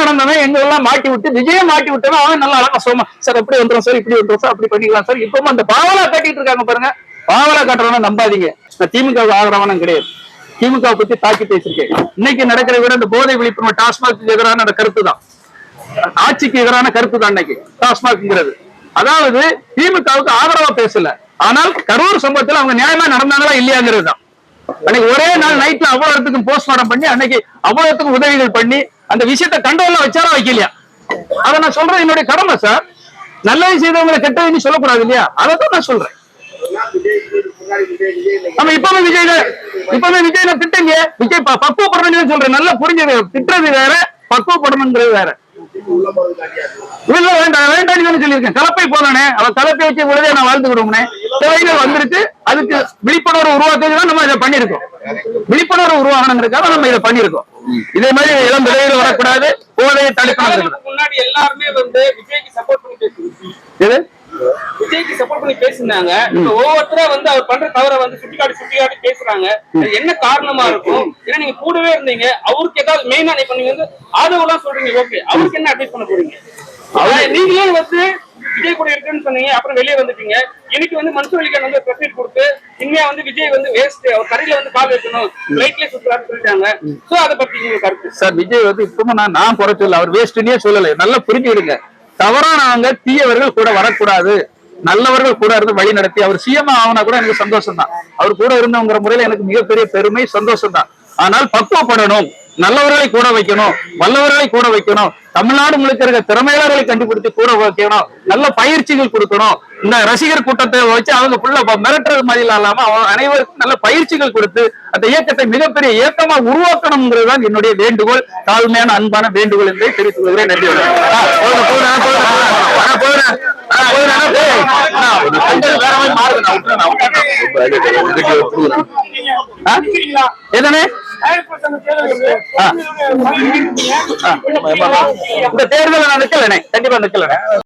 நடந்தவன் எங்க எல்லாம் மாட்டி விட்டு விஜயம் மாட்டி விட்டவன் அவன் நல்லா அழகா சோமா சார் அப்படி வந்துடும் சார் இப்படி வந்துடும் சார் அப்படி பண்ணிக்கலாம் சார். இப்பவும் அந்த பாவலா காட்டிட்டு இருக்காங்க பாருங்க. பாவலா காட்டுறவன நம்பாதீங்க. நான் திமுக ஆகிறவனும் கிடையாது. திமுக பத்தி தாக்கி பேசியிருக்கேன். இன்னைக்கு நடக்கிற விட இந்த போதை விழிப்புணர்வு டாஸ்மாக் எதிரான அந்த கருத்து தான். ஆட்சிக்கு எதிரான கருத்து தான் இன்னைக்கு டாஸ்மாக்ங்கிறது அதாவது திமுகவுக்கு ஆதரவா பேசல. ஆனால் கரூர் சம்பவத்தில் அவங்க நியாயமா நடந்தாங்களா இல்லையாங்கிறது தான். அன்னைக்கு ஒரே நாள் நைட்ல அவ்வளவுத்துக்கும் போஸ்ட்மார்டம் பண்ணி அன்னைக்கு அவ்வளவுத்துக்கும் உதவிகள் பண்ணி அந்த விஷயத்தை கண்ட்ரோல்ல வச்சாரா வைக்கலையா? அதை நான் சொல்றேன் என்னுடைய கடமை சார் நல்லது செய்தவங்களை கெட்டதுன்னு சொல்லக்கூடாது இல்லையா? அதை தான் நான் சொல்றேன். நம்ம இப்பவே விஜய் இப்பவே விஜய் நான் திட்டங்க. விஜய் ப- பக்குவப்படணும்னு சொல்றேன். நல்லா புரிஞ்சது. திட்டுறது வேற பக்குவப்படணுங்கிறது வேற. இல்ல வேண்டாம் வேண்டாம் நீங்க சொல்லியிருக்கேன். கலப்பை போதானே அவ கலப்பை வச்சு உள்ளதே நான் வாழ்ந்து விடுவோம்னே. தேவைகள் வந்திருக்கு அதுக்கு விழிப்புணர்வு உருவாக்குறது தான் நம்ம இதை பண்ணிருக்கோம் விழிப்புணர்வு உருவாகணுங்கிறதுக்காக நம்ம இதை பண்ணிருக்கோம் இதே மாதிரி இளம் விளைவில் வரக்கூடாது. போதையை தடுக்கணும் முன்னாடி எல்லாருமே வந்து விஜய்க்கு சப்போர்ட் பண்ணி இது விஜய்க்கு சப்போர்ட் பண்ணி பேசினாங்க ஒவ்வொருத்தரா வந்து அவர் பண்ற தவற வந்து சுட்டிக்காட்டி சுட்டிக்காட்டி பேசுறாங்க. என்ன காரணமா இருக்கும்? ஏன்னா நீங்க கூடவே இருந்தீங்க. அவருக்கு ஏதாவது மெயினா நீங்க வந்து ஆதரவுலாம் சொல்றீங்க. ஓகே. அவருக்கு என்ன அட்வைஸ் பண்ண போறீங்க? நீங்களே வந்து விஜய் கூட இருக்குன்னு சொன்னீங்க அப்புறம் வெளியே வந்துட்டீங்க. இன்னைக்கு வந்து மனசு வலிக்கன் வந்து பிரஸ் கொடுத்து இனிமே வந்து விஜய் வந்து வேஸ்ட் அவர் கரையில வந்து கால் வைக்கணும். லைட்லயே சுத்துறாரு சொல்லிட்டாங்க. சோ அதை பத்தி நீங்க கருத்து? சார் விஜய் வந்து இப்பவும் நான் நான் குறை சொல்லல. அவர் வேஸ்ட்னே சொல்லலை. நல்லா புரிஞ்சுக்கிடுங்க. தவறானவங்க தீயவர்கள் கூட வரக்கூடாது. நல்லவர்கள் கூட இருந்து வழி நடத்தி அவர் சிஎம் ஆகுனா கூட எனக்கு சந்தோஷம் தான் அவர் கூட இருந்தவங்கிற முறையில எனக்கு மிகப்பெரிய பெருமை சந்தோஷம் தான் ஆனால் பக்குவப்படணும். நல்லவர்களை கூட வைக்கணும் வல்லவர்களை கூட வைக்கணும் தமிழ்நாடு முழுக்க இருக்க திறமையாளர்களை கண்டுபிடித்து கூட வைக்கணும் நல்ல பயிற்சிகள் கொடுக்கணும் இந்த ரசிகர் கூட்டத்தை வச்சு அவங்க மிரட்டுறது மாதிரி இல்லாம அவங்க அனைவருக்கும் நல்ல பயிற்சிகள் கொடுத்து அந்த இயக்கத்தை மிகப்பெரிய இயக்கமா உருவாக்கணுங்கிறது தான் என்னுடைய வேண்டுகோள் தாழ்மையான அன்பான வேண்டுகோள் என்பதை தெரிவித்துக் கொள்கிறேன் நன்றி வணக்கம். இந்த தேர்தலை நான் நிக்கலனே கண்டிப்பா நிக்கலனே